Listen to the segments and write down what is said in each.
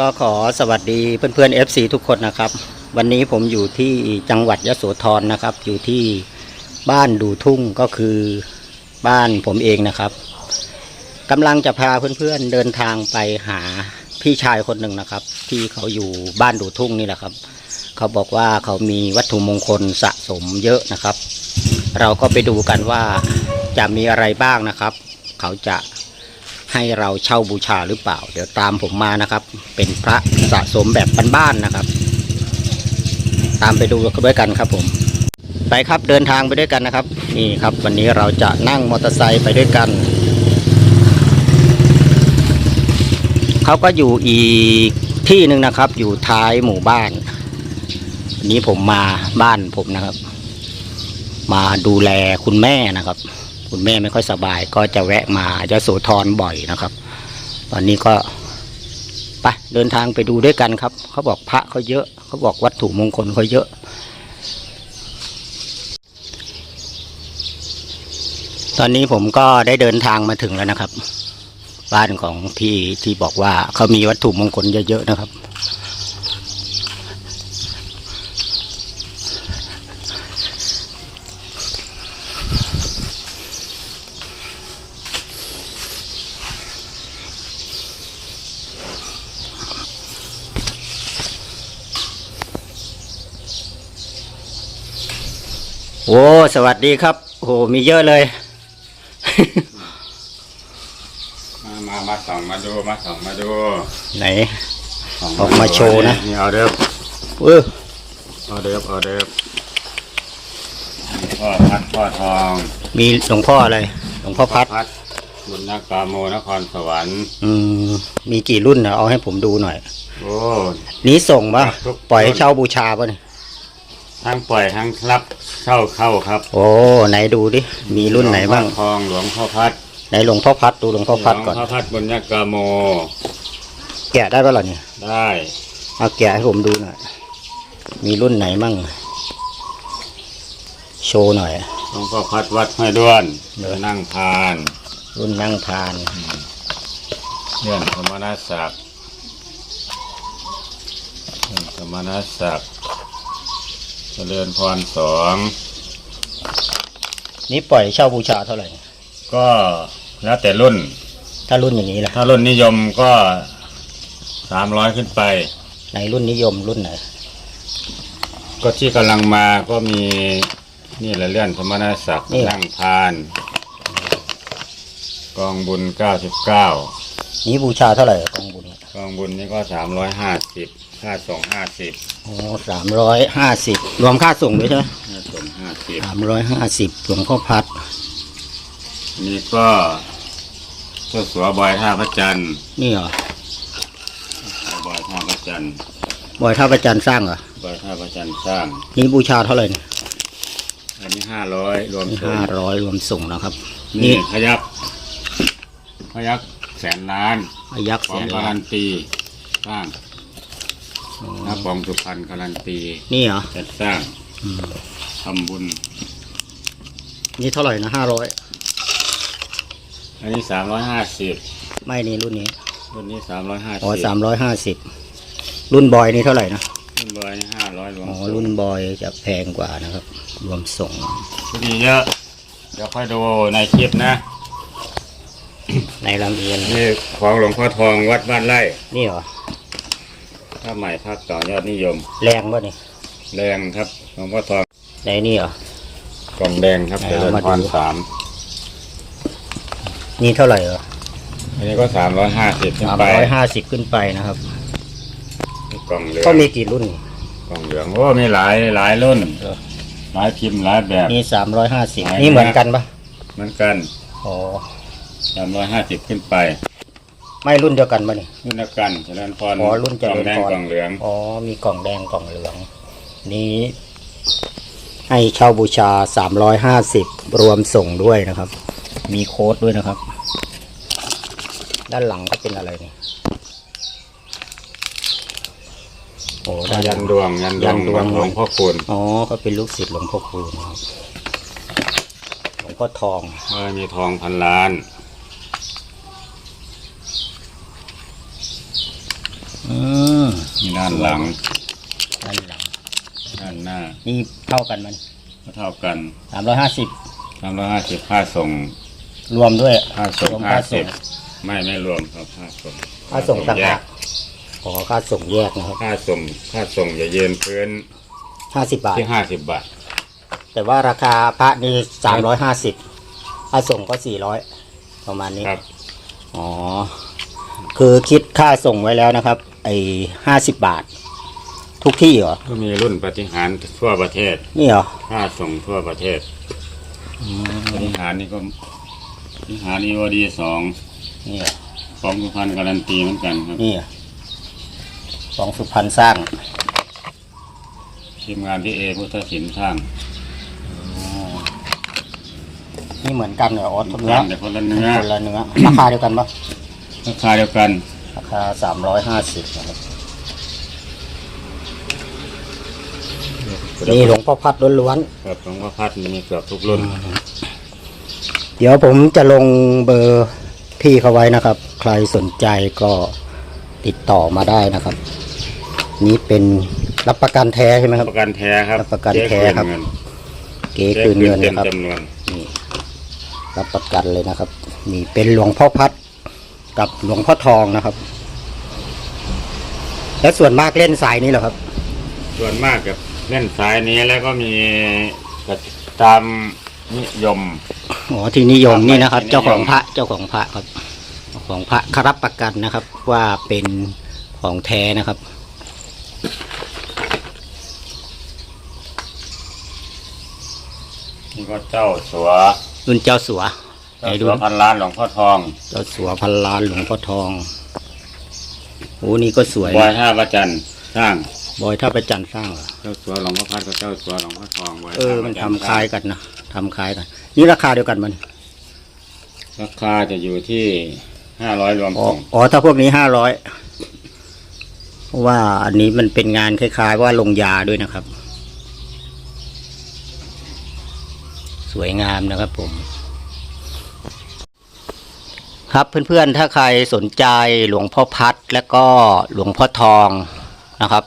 ก็ขอสวัสดีเพื่อนๆ FC ทุกคนนะครับ วันนี้ผมอยู่ที่จังหวัดยโสธรนะครับ อยู่ที่บ้านดูทุ่งก็คือบ้านผมเองนะครับกำลังจะพาเพื่อนๆเดินทางไปหาพี่ชายคนหนึ่งนะครับ ที่เขาอยู่บ้านดูทุ่งนี่แหละครับ เขาบอกว่าเขามีวัตถุมงคลสะสมเยอะนะครับ เราก็ไปดูกันว่าจะมีอะไรบ้างนะครับ เขาจะ ให้เราเช่าบูชาหรือเปล่า เดี๋ยวตามผมมานะครับ เป็นพระสะสมแบบบ้านๆนะครับ ตามไปดูด้วยกันครับผมไปครับเดินทางไปด้วยกันนะครับนี่ครับ วันนี้เราจะนั่งมอเตอร์ไซค์ไปด้วยกันเขาก็อยู่อีกที่หนึ่งนะครับ อยู่ท้ายหมู่บ้านวันนี้ผมมาบ้านผมนะครับ มาดูแลคุณแม่นะครับ คุณแม่ไม่ค่อยสบาย ก็จะแวะมายโสธรบ่อยนะครับ ตอนนี้ก็ไปเดินทางไปดูด้วยกันครับ เขาบอกพระเขาเยอะ เขาบอกวัตถุมงคลเขาเยอะตอนนี้ผมก็ได้เดินทางมาถึงแล้วนะครับ บ้านของพี่ที่บอกว่าเขามีวัตถุมงคลเยอะๆนะครับ โอ้สวัสดีครับโอ้โหมีเยอะเลย มา มามาส่องมาดู มาส่องมาดูไหน ส่งออกมาโชว์นะ นี่เอาเดิมเออเอาเดิมเอาเดิมพ่อพัดพ่อทองมีหลวงพ่ออะไรหลวงพ่อพัด พัดบุญนักกาโมนครสวรรค์ อืมมีกี่รุ่นนะเอาให้ผมดูหน่อย โอ้ นี้ส่งปะทุกปล่อยให้เช่าบูชาปะเนี่ย ทั้งปล่อยทั้งรับเช่าเข้าครับโอ้ไหนดูดิมีรุ่นไหนบ้างลวพ่อทองหลวงพ่อพัดไหนหลวงพ่อพัดดูหลวงพ่อพัดก่อนหลวงพ่อพัดบุญนักกาโม แกะได้ปะล่ะเนี่ยได้เอาแกะให้ผมดูหน่อยมีรุ่นไหนมั่งโชว์หน่อยหลวงพ่อพัดวัดห้วยด้วนเดี๋ยวนั่งพาน รุ่นนั่งพานเรื่องสมณศักดิ์เรื่องสมณศักดิ์ เจริญพรสองนี่ปล่อยเช่าบูชาเท่าไหร่ ก็แล้วแต่รุ่น ถ้ารุ่นอย่างนี้ล่ะ ถ้ารุ่นนิยมก็สามร้อยขึ้นไป ในรุ่นนิยมรุ่นไหน ก็ที่กำลังมาก็มีนี่แหละเลื่อนสมณศักดิ์นี่เหรอ นั่งพาน กองบุญเก้าสิบเก้า นี้บูชาเท่าไหร่กองบุญกองบุญนี่ก็สามร้อยห้าสิบ ค่าส่งห้าสิบโอ้สามร้อยห้าสิบรวมค่าส่งด้วยใช่ไหมค่าส่งห้าสิบสามร้อยห้าสิบหลวงพ่อพัด นี่ก็เจ้าสัวบอยท่าพระจันทร์นี่เหรอ บอยท่าพระจันทร์บอยท่าประจันทร์สร้างเหรอ บอยท่าพระจันทร์สร้าง นี่บูชาเท่าไหร่เนี่ยอันนี้ห้าร้อยรวมนี่ส่งห้าร้อยรวมส่งนะครับ นี่นี่พยักพยักแสนล้านอายักษ์ขอเสีงยการัล้านนตีสร้าง นักปองสุพรรณการันตีนี่เหรอจัดสร้างอืมทำบุญ นี่เท่าไหร่นะห้าร้อยอันนี้สามร้อยห้าสิบไม่นี่รุ่นนี้รุ่นนี้สามร้อยห้าสิบอ๋อสามร้อยห้าสิบรุ่นบอยนี่เท่าไหร่นะรุ่นบอยนี่ห้าร้อยรวมอ๋อส่งรุ่นบอยจะแพงกว่านะครับ รวมส่งก็ดีเยอะ เดี๋ยวค่อยดูในคลิปนะ ในลำเอียนนี่ของหลวงพ่อทองวัดบ้านไร่นี่เหรอ ถ้าใหม่ภาคต่อยอดนิยม แรงป่ะนี่แรงครับหลวงพ่อทองในนี่เหรอ กล่องแดงครับไหนเจริญเอามาพรดู สามนี่เท่าไหร่เหรออันนี้ก็สามร้อยห้าสิบขึ้นสามไปร้อยห้าสิบขึ้นไปนะครับ กล่องเหลืองก็มีกี่รุ่น กล่องเหลืองโอ้มีหลายหลายรุ่นเหรอ หลายพิมพ์หลายแบบนี่สามร้อยห้าสิบไหนนี่เหมือนกันปะเหมือนกันอ๋อ สามร้อยห้าสิบขึ้นไป ไม่รุ่นเดียวกันปะนี่ รุ่นเดียวกันเจริญพรอ๋อรุ่นเจริญพร กล่องแดงกล่องเหลืองอ๋อ มีกล่องแดงกล่องเหลือง นี้ ให้เช่าบูชาสามร้อยห้าสิบรวมส่งด้วยนะครับ มีโค้ดด้วยนะครับ ด้านหลังก็เป็นอะไรเนี่ยโอ้ด้านหยัลันง ดวงยันดยัวงนดวงหลวงพ่อคูณอ๋อ ก็เป็นลูกศิษย์หลวงพ่อคูณนะครับหลวงพ่อทองเออมีทองพันล้าน อืม มี ด้านหลัง ด้านหลัง ด้านหน้า นี่เท่ากันมันก็เท่ากันสามร้อยห้าสิบสามร้อยห้าสิบค่าส่ง รวมด้วยค่าส่งรวมห้าค่าส่สิงบไม่ไม่รวมครับค่าส่งค่าส่งต่างแยหากกขอค่าส่งแยกนะครับ ค่าส่งค่าส่งอย่าเย็นพื้นห้าสิบบาทที่ห้าสิบบาท แต่ว่าราคาพระนี่สามร้อยห้าสิบค่าส่งก็สี่ร้อยประมาณนี้ครับอ๋อ คือคิดค่าส่งไว้แล้วนะครับ ไอ้ห้าสิบบาท ทุกที่เหรอ ก็มีรุ่นปฏิหารย์ทั่วประเทศนี่เหรอ ค่าส่งทั่วประเทศปฏิหารย์นี่ก็ปฏิหารอีโอดีสองนี่เหรอของสุพรรณการันตีเหมือนกันครับ นี่เหรอของสุพรรณสร้าง ทีมงานที่เอพุทธศิลป์สร้างนี่เหมือนกันเหรออ๋อเนื้อสร้างแต่คนละเนื้อคนละเนื้อราคาเดียวกันปะราคาเดียวกัน ราคาสามร้อยห้าสิบนะครับนี่หลวงพ่อพัดล้วนครับหลวงพ่อพัดมีเกือบทุกรุ่นๆเดี๋ยวผมจะลงเบอร์พี่เขาไว้นะครับ ใครสนใจก็ติดต่อมาได้นะครับ นี่เป็นรับประกันแท้ใช่ไหมครับ ประกันแท้ครับรับประกันแท้ครับเงินเก๋เจ๊คืนคืเงินนเต็มนะครับจำนวนนี่รับประกันเลยนะครับ นี่เป็นหลวงพ่อพัด กับหลวงพ่อทองนะครับ แล้วส่วนมากเล่นสายนี้เหรอครับ ส่วนมากกับเล่นสายนี้แล้วก็มีตามนิยมอ๋อที่นิยมนี่นะครับที่นิยมเจ้าของพระเจ้าของพระครับเจ้าของพระเขารับประกันนะครับ ว่าเป็นของแท้นะครับนี่ก็เจ้าสัวรุ่นเจ้าสัว ไหนเจ้าดูสัวพันล้านหลวงพ่อทองเจ้าสัวพันล้านหลวงพ่อทองโอ้นี่ก็สวยบอยนะท่าประจันทร์สร้างบอยท่าประจันทร์สร้างเหรอเจ้าสัวหลวงพ่อพัดกับเจ้าสัวหลวงพ่อทองบอยเออท่ามันประทำจันทร์คล้ายกันนะทำคล้ายกัน นี่ราคาเดียวกันมันราคาจะอยู่ที่ห้าร้อยรวมอ๋อส่งอ๋อถ้าพวกนี้ห้าร้อยเพราะว่าอันนี้มันเป็นงานคล้าย ๆ ว่าลงยาด้วยนะครับ สวยงามนะครับผม ครับเพื่อนๆ ถ้าใครสนใจหลวงพ่อพัดและก็หลวงพ่อทองนะครับ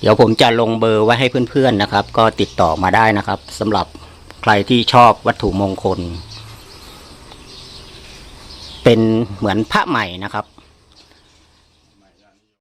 เดี๋ยวผมจะลงเบอร์ไว้ให้เพื่อนๆนะครับ ก็ติดต่อมาได้นะครับสำหรับใครที่ชอบวัตถุมงคล เป็นเหมือนพระใหม่นะครับ